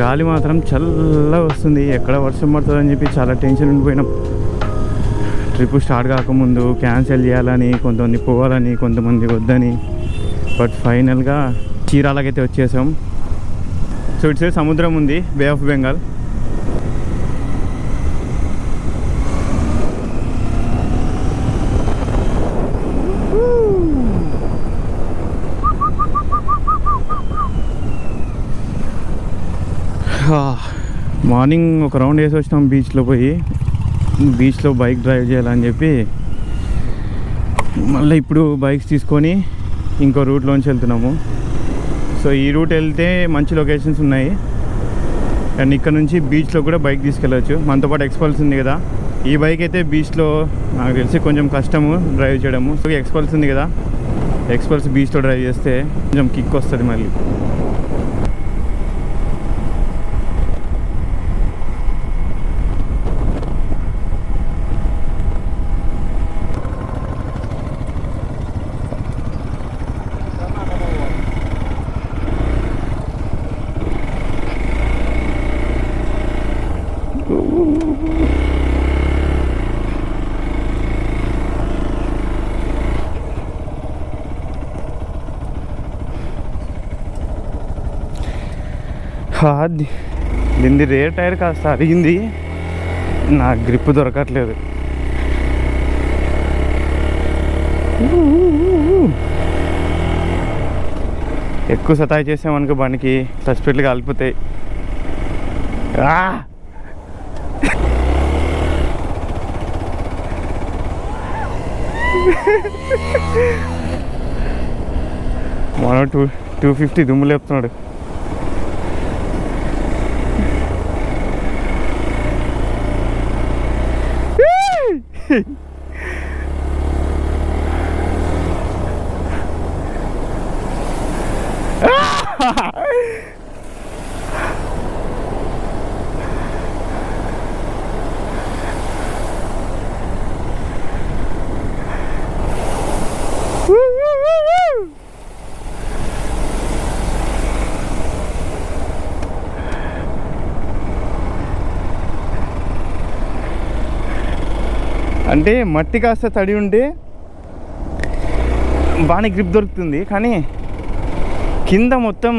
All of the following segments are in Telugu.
గాలి మాత్రం చల్లగా వస్తుంది. ఎక్కడ వర్షం పడుతుందని చెప్పి చాలా టెన్షన్ ఉండిపోయినాం. ట్రిప్ స్టార్ట్ కాకముందు క్యాన్సిల్ చేయాలని కొంతమంది పోవాలని కొంతమంది వద్దని. బట్ ఫైనల్గా చీరాలకైతే వచ్చేసాం. సో ఇటు సైడ్ సముద్రం ఉంది బే ఆఫ్ బెంగాల్ మార్నింగ్ ఒక రౌండ్ వేసి వచ్చినాం బీచ్లో పోయి. బీచ్లో బైక్ డ్రైవ్ చేయాలని చెప్పి. మళ్ళీ ఇప్పుడు బైక్స్ తీసుకొని ఇంకో రూట్లోంచి వెళ్తున్నాము. సో ఈ రూట్ వెళ్తే మంచి లొకేషన్స్ ఉన్నాయి. అండ్ ఇక్కడ నుంచి బీచ్లో కూడా బైక్ తీసుకెళ్ళచ్చు. మనతో పాటు ఎక్స్పల్స్ ఉంది కదా. ఈ బైక్ అయితే బీచ్లో నాకు తెలిసి కొంచెం కష్టము డ్రైవ్ చేయడము. సో ఎక్స్పల్స్ ఉంది కదా. ఎక్స్పల్స్ బీచ్లో డ్రైవ్ చేస్తే కొంచెం కిక్ వస్తుంది మళ్ళీ. హా, ది- దీనిది రేర్ టైర్ కాస్త అరిగింది. నా గ్రిప్ దొరకట్లేదు. ఎక్కువ సతాయి చేసామనుకో బండికి టచ్ పెట్లు కాలిపోతాయి! మనం టూ టూ ఫిఫ్టీ దుమ్ము లేపుతున్నాడు. అంటే మట్టి కాస్త తడి ఉంటే బాగానే గ్రిప్ దొరుకుతుంది. కానీ కింద మొత్తం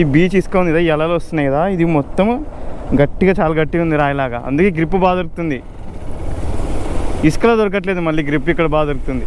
ఈ బీచ్ ఇసుక ఉంది కదా ఎలలు వస్తున్నాయి కదా ఇది మొత్తం గట్టిగా చాలా గట్టిగా ఉంది రాయిలాగా. అందుకే గ్రిప్ బాగా దొరుకుతుంది. ఇసుకలో దొరకట్లేదు మళ్ళీ గ్రిప్ ఇక్కడ బాగా దొరుకుతుంది.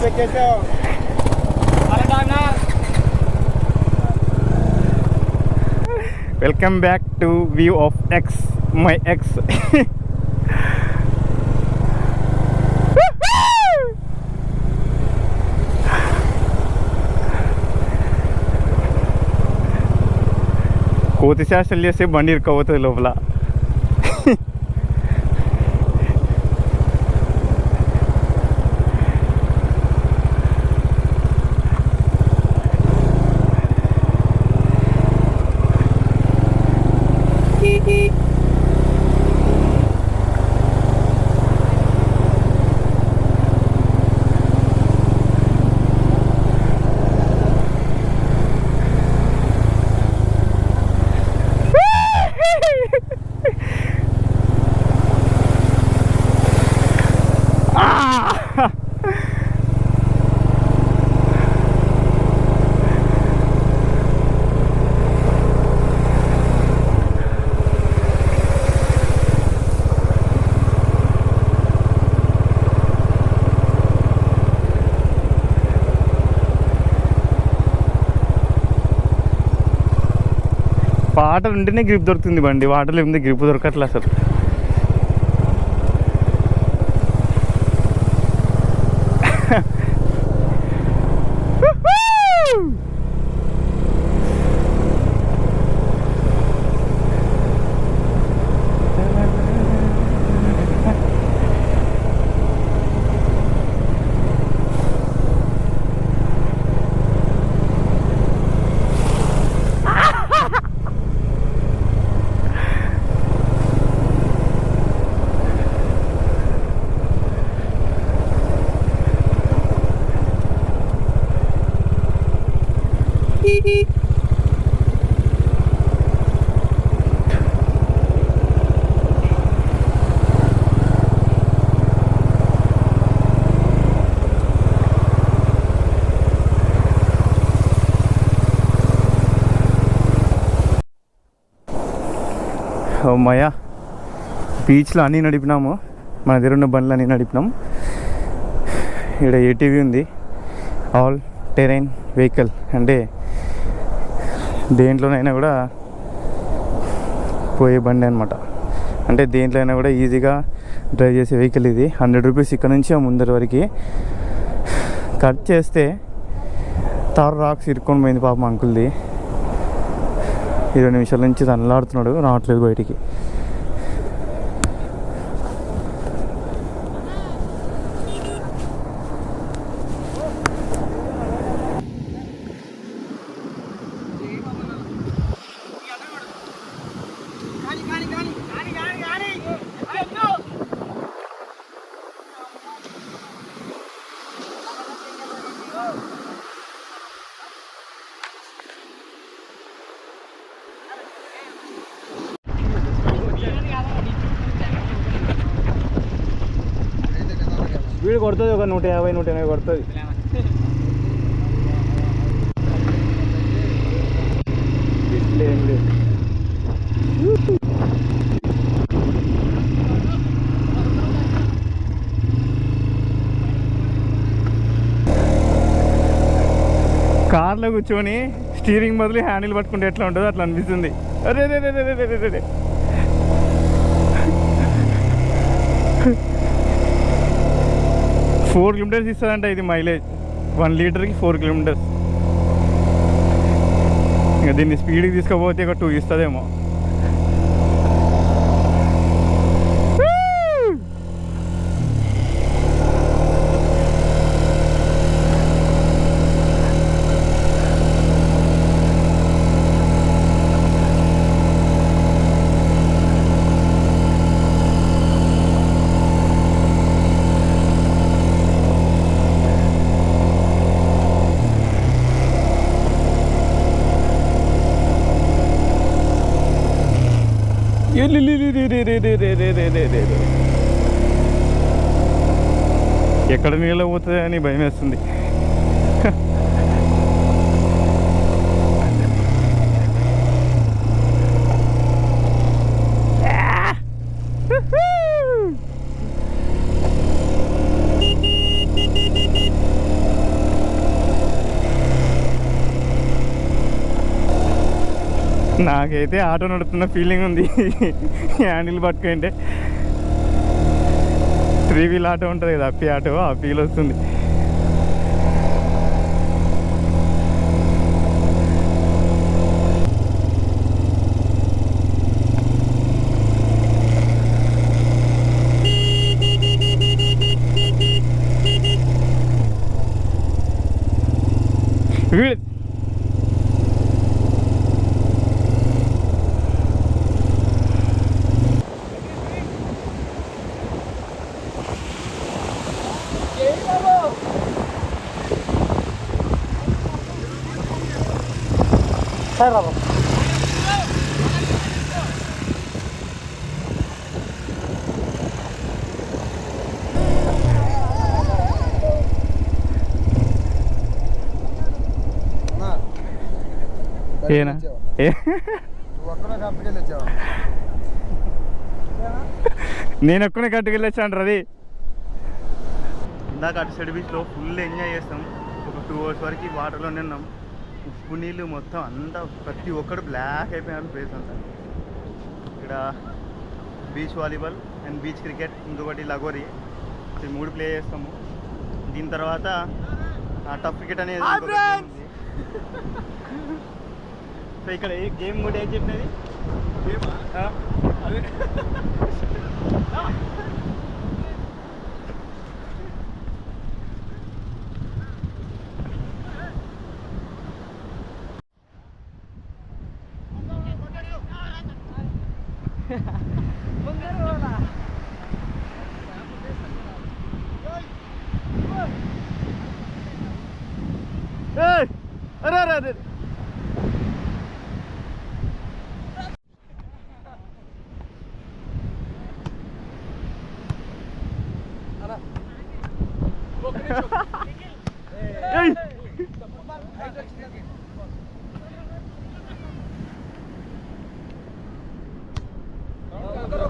से कैसे हो welcome back to view of X my X ಕೋತಿಶಾಸ್ಟ್ರಲ್ಲಿ कवत ಲೋಪಲ వాటర్ ఉంటేనే గ్రిప్ దొరుకుతుంది బండి. వాటర్ లేకుంటే గ్రిప్ దొరకట్లేదు అసలు. అమ్మయ్య బీచ్లో అన్నీ నడిపినాము. మన దగ్గర ఉన్న బండ్లు అన్నీ నడిపినాం. ఇక్కడ ఏటీవీ ఉంది. All terrain vehicle. అంటే దేంట్లోనైనా కూడా పోయే బండి అనమాట అంటే దేంట్లో అయినా కూడా ఈజీగా డ్రైవ్ చేసే వెహికల్ ఇది. హండ్రెడ్ రూపీస్ ఇక్కడ నుంచి ముందర వరకు. కట్ చేస్తే తారు రాక్స్ ఇరుక్కొని పోయింది పాపం అంకుల్ది. ఇరవై నిమిషాల నుంచి తనలాడుతున్నాడు. రావట్లేదు బయటికి. స్పీడ్ కొడుతుంది ఒక నూట యాభై నూట ఎనభై కొడుతుంది. కార్లో కూర్చొని స్టీరింగ్ బదులు హ్యాండిల్ పట్టుకుంటే ఎట్లా ఉంటుందో అట్లా అనిపిస్తుంది. అరే రే రే రే రే రే రే. ఫోర్ కిలోమీటర్స్ ఇస్తుందంట ఇది మైలేజ్. వన్ లీటర్కి ఫోర్ కిలోమీటర్స్. ఇంకా దీన్ని స్పీడ్కి తీసుకపోతే ఒక టూ ఇస్తుందేమో. ఎక్కడ నీళ్ళ పోతుంది అని భయం వేస్తుంది. నాకైతే ఆటో నడుపుతున్న ఫీలింగ్ ఉంది. హ్యాండిల్ పట్టుకుంటే. త్రీ వీల్ ఆటో ఉంటుంది కదా అప్పి ఆటో ఆ ఫీల్ వస్తుంది. ఏనా? ఏ? నేను ఒక్కనే కట్టుకెళ్ళొచ్చాను రది ఇందాక అటు సైడ్ బీచ్లో ఫుల్ ఎంజాయ్ చేస్తాం. ఒక టూ అవర్స్ వరకు వాటర్లోనే ఉన్నాం. ఉప్పు నీళ్ళు మొత్తం అంతా ప్రతి ఒక్కడు బ్లాక్ అయిపోయినారు ప్లేస్ అంతా. ఇక్కడ beach volleyball and beach cricket ఇంకొకటి లగోరి. ఈ మూడు ప్లే చేస్తాము. దీని తర్వాత టఫ్ క్రికెట్ అనేది Hi, ఇంకొక game ఉంది. సో ఇక్కడ ఏ గేమ్ కూడా ఏం చెప్పినది? ఆ? ఏయ్! అరే అరే అరే.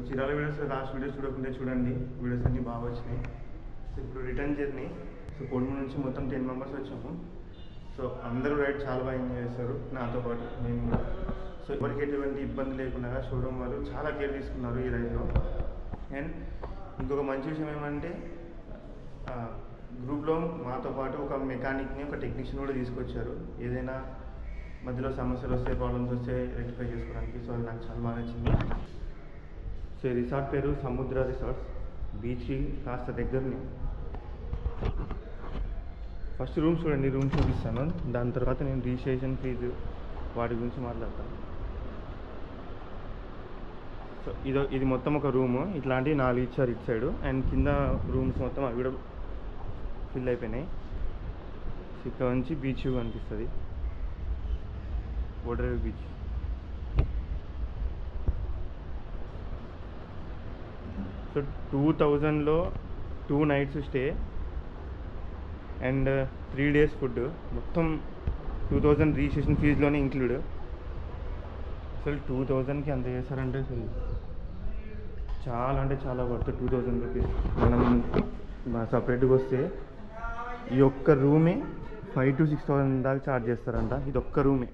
So Chirala videos last videos చూడకుండా చూడండి. వీడియోస్ అన్నీ బాగా వచ్చినాయి. సో ఇప్పుడు రిటర్న్ జర్నీ సో కొడుము నుంచి మొత్తం టెన్ మెంబర్స్ వచ్చాము. సో అందరూ రైడ్ చాలా బాగా ఎంజాయ్ చేస్తారు నాతో పాటు నేను కూడా. సో ఎవరికి ఎటువంటి ఇబ్బంది లేకుండా షోరూమ్ వాళ్ళు చాలా కేర్ తీసుకున్నారు ఈ రైడ్లో. అండ్ ఇంకొక మంచి విషయం ఏమంటే గ్రూప్లో మాతో పాటు ఒక మెకానిక్ని ఒక టెక్నీషియన్ కూడా తీసుకొచ్చారు. ఏదైనా మధ్యలో సమస్యలు వస్తే ప్రాబ్లమ్స్ వస్తే రెక్టిఫై చేసుకోవడానికి. సో అది నాకు చాలా బాగా నచ్చింది. సో ఈ రిసార్ట్ పేరు సముద్ర రిసార్ట్స్. బీచ్ కాస్త దగ్గరని. ఫస్ట్ రూమ్స్ చూడండి రూమ్స్ చూపిస్తాను. దాని తర్వాత నేను రిజిస్ట్రేషన్ ఫీజు వాటి గురించి మాట్లాడతాను. సో ఇదో ఇది మొత్తం ఒక రూము. ఇట్లాంటివి నాలుగు ఇచ్చారు ఇటు సైడు. అండ్ కింద రూమ్స్ మొత్తం అవి కూడా ఫిల్ అయిపోయినాయి. సో ఇక్కడ నుంచి బీచ్ కనిపిస్తుంది ఓడరేవి బీచ్. సో టూ థౌజండ్లో two nights stay and three days food మొత్తం టూ థౌజండ్ రిజిస్ట్రేషన్ ఫీజులోనే ఇంక్లూడ్ అసలు టూ థౌజండ్కి అంత చేస్తారంటే అసలు చాలా అంటే చాలా వర్త్ టూ థౌజండ్ రూపీస్ మనం సపరేట్గా వస్తే ఈ ఒక్క రూమే ఫైవ్ టు సిక్స్ థౌసండ్ దాకా ఛార్జ్ చేస్తారంట. ఇది ఒక్క రూమే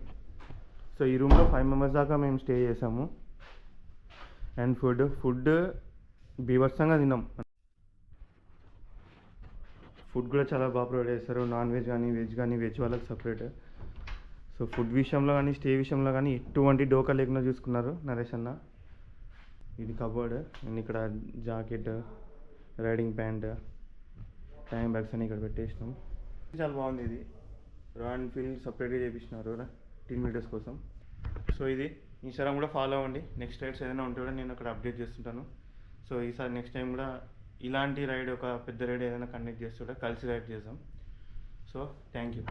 సో ఈ రూమ్లో ఫైవ్ మెంబర్స్ దాకా మేము స్టే చేసాము అండ్ ఫుడ్ ఫుడ్ బీభత్సంగా తిన్నాం. ఫుడ్ కూడా చాలా బాగా ప్రొవైడ్ చేస్తారు. నాన్ వెజ్ కానీ వెజ్ కానీ వెజ్ వాళ్ళకి సపరేట్. సో ఫుడ్ విషయంలో కానీ స్టే విషయంలో కానీ ఎటువంటి డోకా లేకుండా చూసుకున్నారు నరేష్ అన్న. ఇది కబోర్డ్ అండ్ ఇక్కడ jacket riding pant time bags అని ఇక్కడ పెట్టేసినాం. చాలా బాగుంది ఇది. రాయల్ ఎన్ఫీల్డ్ సపరేట్గా చేపించినారు టీన్ మీటర్స్ కోసం. సో ఇది ఇన్స్టాగ్రామ్ కూడా ఫాలో అవ్వండి. నెక్స్ట్ రైడ్స్ ఏదైనా ఉంటే కూడా నేను అక్కడ అప్డేట్ చేస్తుంటాను. సో ఈసారి నెక్స్ట్ టైం కూడా ఇలాంటి రైడ్ ఒక పెద్ద రైడ్ ఏదైనా కండక్ట్ చేస్తుంటే కలిసి రైడ్ చేద్దాం. So thank you